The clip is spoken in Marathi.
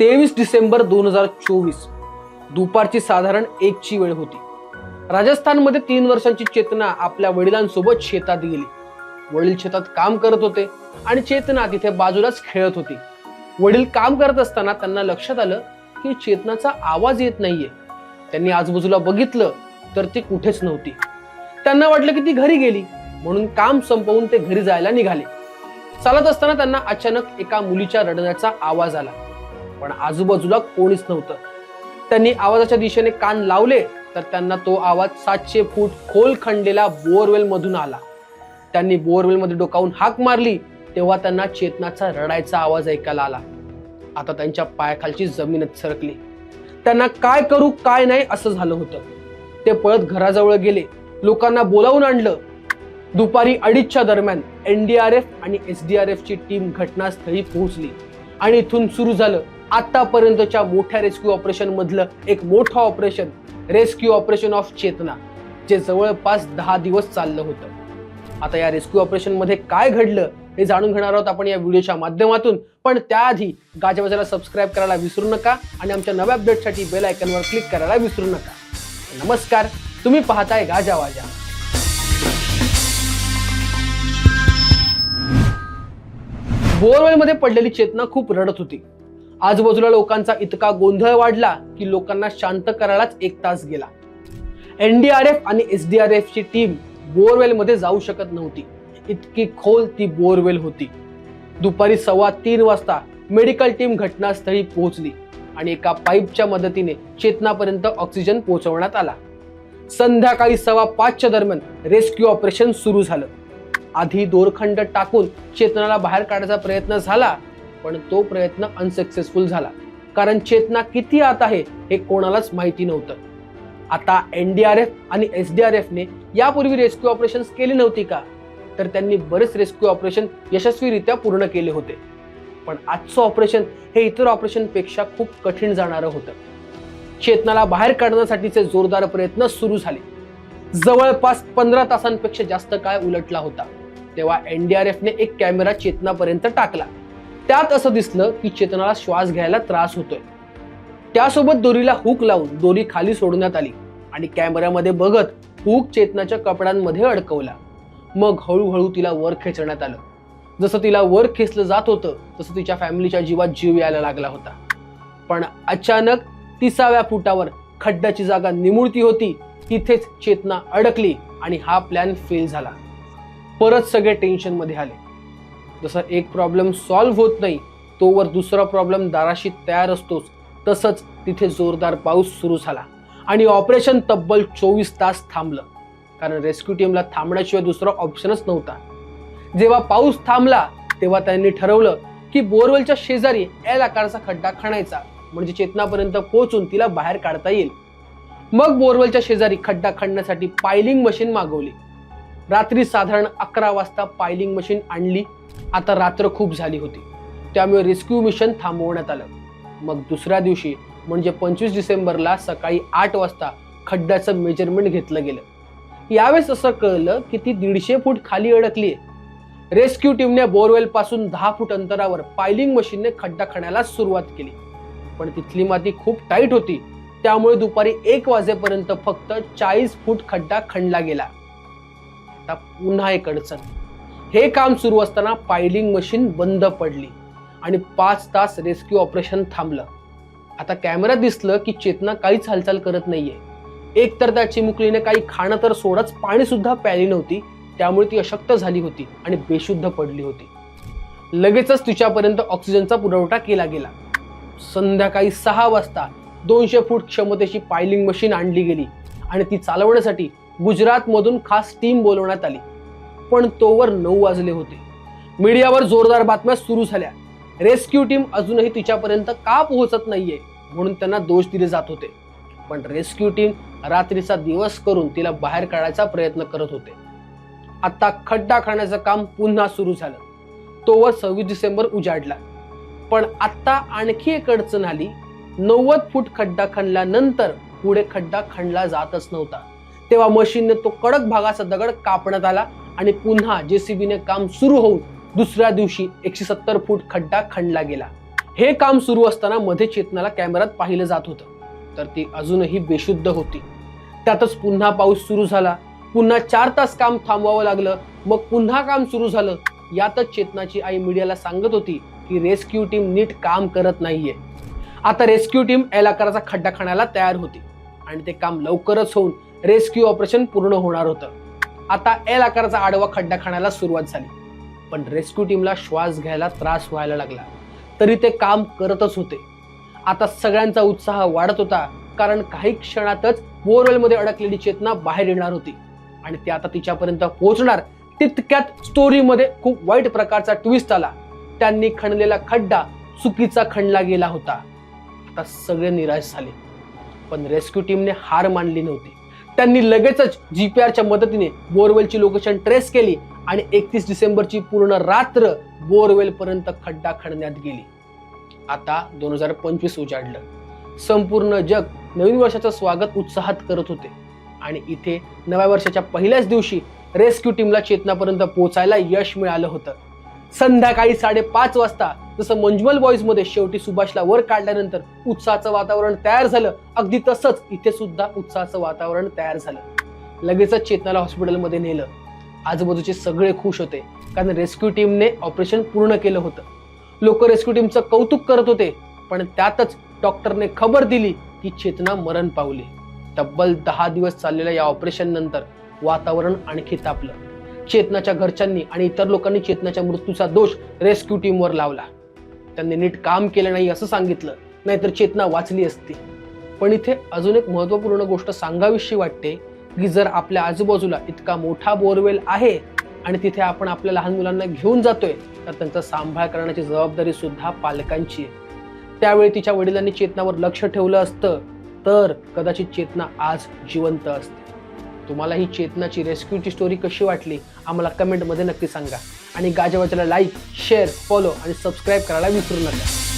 तेवीस डिसेंबर दोन हजार चोवीस. दुपारची साधारण एकची वेळ होती. राजस्थानमध्ये तीन वर्षांची चेतना आपल्या वडिलांसोबत शेतात गेली. वडील शेतात काम करत होते आणि चेतना तिथे बाजूलाच खेळत होती. वडील काम करत असताना त्यांना लक्षात आलं की चेतनाचा आवाज येत नाहीये. त्यांनी आजूबाजूला बघितलं तर ती कुठेच नव्हती. त्यांना वाटलं की ती घरी गेली म्हणून काम संपवून ते घरी जायला निघाले. चालत असताना त्यांना अचानक एका मुलीच्या रडण्याचा आवाज आला. पण आजूबाजूला कोणीच नव्हतं. त्यांनी आवाजाच्या दिशेने कान लावले तर त्यांना तो आवाज सातशे फूट खोल खणलेला बोअरवेल मधून आला. त्यांनी बोअरवेल मध्ये डोकावून हाक मारली तेव्हा त्यांना चेतनाचा रडायचा आवाज ऐकायला आला. आता त्यांच्या पायाखालची जमीनच सरकली. त्यांना काय करू काय नाही असं झालं होतं. ते पळत घराजवळ गेले. लोकांना बोलावून आणलं. दुपारी अडीचच्या दरम्यान एनडीआरएफ आणि एसडीआरएफ ची टीम घटनास्थळी पोहोचली आणि इथून सुरू झालं. आतापर्यंतच्या मोठ्या रेस्क्यू ऑपरेशन मधलं एक मोठं operation rescue operation of Chetna जे जवळपास दहा दिवस चाललं होतं. आता या रेस्क्यू ऑपरेशनमध्ये काय घडलं हे जाणून घेणार आहोत आपण या व्हिडिओच्या माध्यमातून. पण त्याआधी गाजाबाजाला सबस्क्राईब करायला विसरू नका आणि आमच्या नव्या अपडेटसाठी बेल आयकनवर क्लिक करायला विसरू नका. नमस्कार तुम्ही पाहताय गाजावाजा बोरवेलमध्ये पडलेली चेतना खूप रडत होती. आजूबाजूला लोकांचा इतका गोंधळ वाढला की लोकांना शांत करायलाच एक तास गेला. एनडीआरएफ आणि एसडीआरएफ ची टीम बोअरवेलमध्ये जाऊ शकत नव्हती. इतकी खोल ती बोरवेल होती. दुपारी सव्वा तीन वाजता मेडिकल टीम घटनास्थळी पोहोचली आणि एका पाईपच्या मदतीने चेतनापर्यंत ऑक्सिजन पोहोचवण्यात आला. संध्याकाळी सव्वा पाचच्या दरम्यान रेस्क्यू ऑपरेशन सुरू झालं. आधी दोरखंड टाकून चेतनाला बाहेर काढायचा प्रयत्न झाला पण तो प्रयत्न अनसक्सेसफुल झाला. कारण चेतना किती आत आहे हे कोणालाच माहिती नव्हतं. आता एनडीआरएफ आणि एसडीआरएफने यापूर्वी रेस्क्यू ऑपरेशन केली नव्हती का? तर त्यांनी बरेच रेस्क्यू ऑपरेशन यशस्वीरित्या पूर्ण केले होते. पण आजचं ऑपरेशन हे इतर ऑपरेशनपेक्षा खूप कठीण जाणारं होतं. चेतनाला बाहेर काढण्यासाठीचे जोरदार प्रयत्न सुरू झाले. जवळपास पंधरा तासांपेक्षा जास्त काळ उलटला होता. तेव्हा एनडीआरएफने एक कॅमेरा चेतनापर्यंत टाकला. त्यात असं दिसलं की चेतनाला श्वास घ्यायला त्रास होतोय. त्यासोबत दोरीला हुक लावून दोरी खाली सोडण्यात आली आणि कॅमेऱ्यामध्ये बघत हुक चेतनाच्या कपड्यांमध्ये अडकवला. मग हळूहळू तिला वर खेचण्यात आलं. जसं तिला वर खेचलं जात होतं तसं तिच्या फॅमिलीच्या जीवात जीव यायला लागला होता. पण अचानक तिसाव्या फुटावर खड्ड्याची जागा निमुळती होती तिथेच चेतना अडकली आणि हा प्लॅन फेल झाला. परत सगळे टेन्शनमध्ये आले. जसा एक प्रॉब्लेम सॉल्व्ह होत नाही तोवर दुसरा प्रॉब्लेम दाराशी तयार असतोच. तसंच तिथे जोरदार पाऊस सुरू झाला. आणि ऑपरेशन तब्बल चोवीस तास थांबलं. कारण रेस्क्यू टीमला थांबण्याशिवाय दुसरा ऑप्शनच नव्हता. जेव्हा पाऊस थांबला तेव्हा त्यांनी ठरवलं की बोरवेलच्या शेजारी एल आकारचा खड्डा खणायचा. म्हणजे चेतनापर्यंत पोहोचून तिला बाहेर काढता येईल. मग बोरवेलच्या शेजारी खड्डा खणण्यासाठी पायलिंग मशीन मागवली. रात्री साधारण अकरा वाजता पायलिंग मशीन आणली. आता रात्र खूप झाली होती. त्यामुळे रेस्क्यू मिशन थांबवण्यात आलं. मग दुसऱ्या दिवशी म्हणजे पंचवीस डिसेंबरला सकाळी आठ वाजता खड्ड्याचं मेजरमेंट घेतलं गेलं. यावेळेस असं कळलं की ती दीडशे फूट खाली अडकली आहे रेस्क्यू टीमने बोरवेल पासून दहा फूट अंतरावर पायलिंग मशीनने खड्डा खणायला सुरुवात केली. पण तिथली माती खूप टाईट होती. त्यामुळे दुपारी एक वाजेपर्यंत फक्त चाळीस फूट खड्डा खणला गेला. आता पुन्हा एक अडचण. हे काम सुरू असताना पायलिंग मशीन बंद पडली आणि पाच तास रेस्क्यू ऑपरेशन थांबलं. आता कॅमेरा दिसलं की चेतना काहीच हालचाल करत नाहीये. एक तर त्या चिमुकलीने काही खाणं तर सोडाच पाणी सुद्धा प्यायली नव्हती. त्यामुळे ती अशक्त झाली होती आणि बेशुद्ध पडली होती. लगेचच तिच्यापर्यंत ऑक्सिजनचा पुरवठा केला गेला. संध्याकाळी सहा वाजता दोनशे फूट क्षमतेची पायलिंग मशीन आणली गेली आणि ती चालवण्यासाठी गुजरातमधून खास टीम बोलवण्यात आली. पण तोवर नऊ वाजले होते. मीडियावर जोरदार बातम्या सुरू झाल्या. रेस्क्यू टीम अजूनही तिच्यापर्यंत का पोहोचत नाहीये म्हणून त्यांना दोष दिले जात होते. पण रेस्क्यू टीम रात्रीचा दिवस करून तिला बाहेर काढायचा प्रयत्न करत होते. आता खड्डा खाण्याचं काम पुन्हा सुरू झालं. तोवर सव्वीस डिसेंबर उजाडला. पण आत्ता आणखी एक अडचण आली. नव्वद फूट खड्डा खणल्यानंतर पुढे खड्डा खणला जातच नव्हता. तेव्हा मशीनने तो कडक भागाचा दगड कापण्यात आला आणि पुन्हा जेसीबीने काम सुरू होऊन दुसऱ्या दिवशी एकशे सत्तर फूट खड्डा खणला गेला. हे काम सुरू असताना मध्ये चेतनाला कॅमेरात पाहिलं जात होतं. तर ती अजूनही बेशुद्ध होती. त्यातच पुन्हा पाऊस सुरू झाला. पुन्हा चार तास काम थांबवावं लागलं. मग पुन्हा काम सुरू झालं. यातच चेतनाची आई मीडियाला सांगत होती की रेस्क्यू टीम नीट काम करत नाहीये. आता रेस्क्यू टीम एल आकाराचा खड्डा खाण्याला तयार होती. आणि ते काम लवकरच होऊन रेस्क्यू ऑपरेशन पूर्ण होणार होतं. आता एल आकाराचा आडवा खड्डा खाण्याला सुरुवात झाली. पण रेस्क्यू टीमला श्वास घ्यायला त्रास व्हायला लागला. तरी ते काम करतच होते. आता सगळ्यांचा उत्साह वाढत होता कारण काही क्षणातच बोरवेलमध्ये अडकलेली चेतना बाहेर येणार होती. आणि ती आता तिच्यापर्यंत पोहोचणार. तितक्यात स्टोरीमध्ये खूप वाईट प्रकारचा ट्विस्ट आला. त्यांनी खणलेला खड्डा चुकीचा खणला गेला होता. आता सगळे निराश झाले. पण रेस्क्यू टीमने हार मानली नव्हती. त्यांनी लगेचच जीपीआरच्या मदतीने बोरवेलची लोकेशन ट्रेस केली आणि एकतीस डिसेंबरची पूर्ण रात्र बोरवेल पर्यंत खड्डा खणण्यात गेली. आता दोन हजार पंचवीस उजाडलं. संपूर्ण जग नवीन वर्षाचं स्वागत उत्साहात करत होते. आणि इथे नव्या वर्षाच्या पहिल्याच दिवशी रेस्क्यू टीमला चेतनापर्यंत पोहोचायला यश मिळालं होतं. संध्याकाळी साडेपाच वाजता जसं मंजुमल बॉईजमध्ये शेवटी सुभाषला वर काढल्यानंतर उत्साहाचं वातावरण तयार झालं. अगदी तसंच इथे सुद्धा उत्साहाचं वातावरण तयार झालं. लगेचच चेतनाला हॉस्पिटलमध्ये नेलं. आजूबाजूचे सगळे खुश होते. कारण रेस्क्यू टीमने ऑपरेशन पूर्ण केलं होतं. लोक रेस्क्यू टीमचं कौतुक करत होते. पण त्यातच डॉक्टरने खबर दिली की चेतना मरण पावली. तब्बल दहा दिवस चाललेल्या या ऑपरेशन नंतर वातावरण आणखी तापलं. चेतनाच्या घरच्यांनी आणि इतर लोकांनी चेतनाच्या मृत्यूचा दोष रेस्क्यू टीमवर लावला. त्यांनी नीट काम केलं नाही असं सांगितलं नाहीतर चेतना वाचली असती. पण इथे अजून एक महत्त्वपूर्ण गोष्ट सांगावीशी वाटते की जर आपल्या आजूबाजूला इतका मोठा बोरवेल आहे आणि तिथे आपण आपल्या लहान मुलांना घेऊन जातोय तर त्यांचा सांभाळ करण्याची जबाबदारी सुद्धा पालकांची आहे. त्यावेळी तिच्या वडिलांनी चेतनावर लक्ष ठेवलं असतं तर कदाचित चेतना आज जिवंत असते. तुम्हाला ही चेतनाची रेस्क्यूची स्टोरी कशी वाटली आम्हाला कमेंटमध्ये नक्की सांगा. आणि गाजवाच्याला लाईक शेअर फॉलो आणि सबस्क्राईब करायला विसरू नका.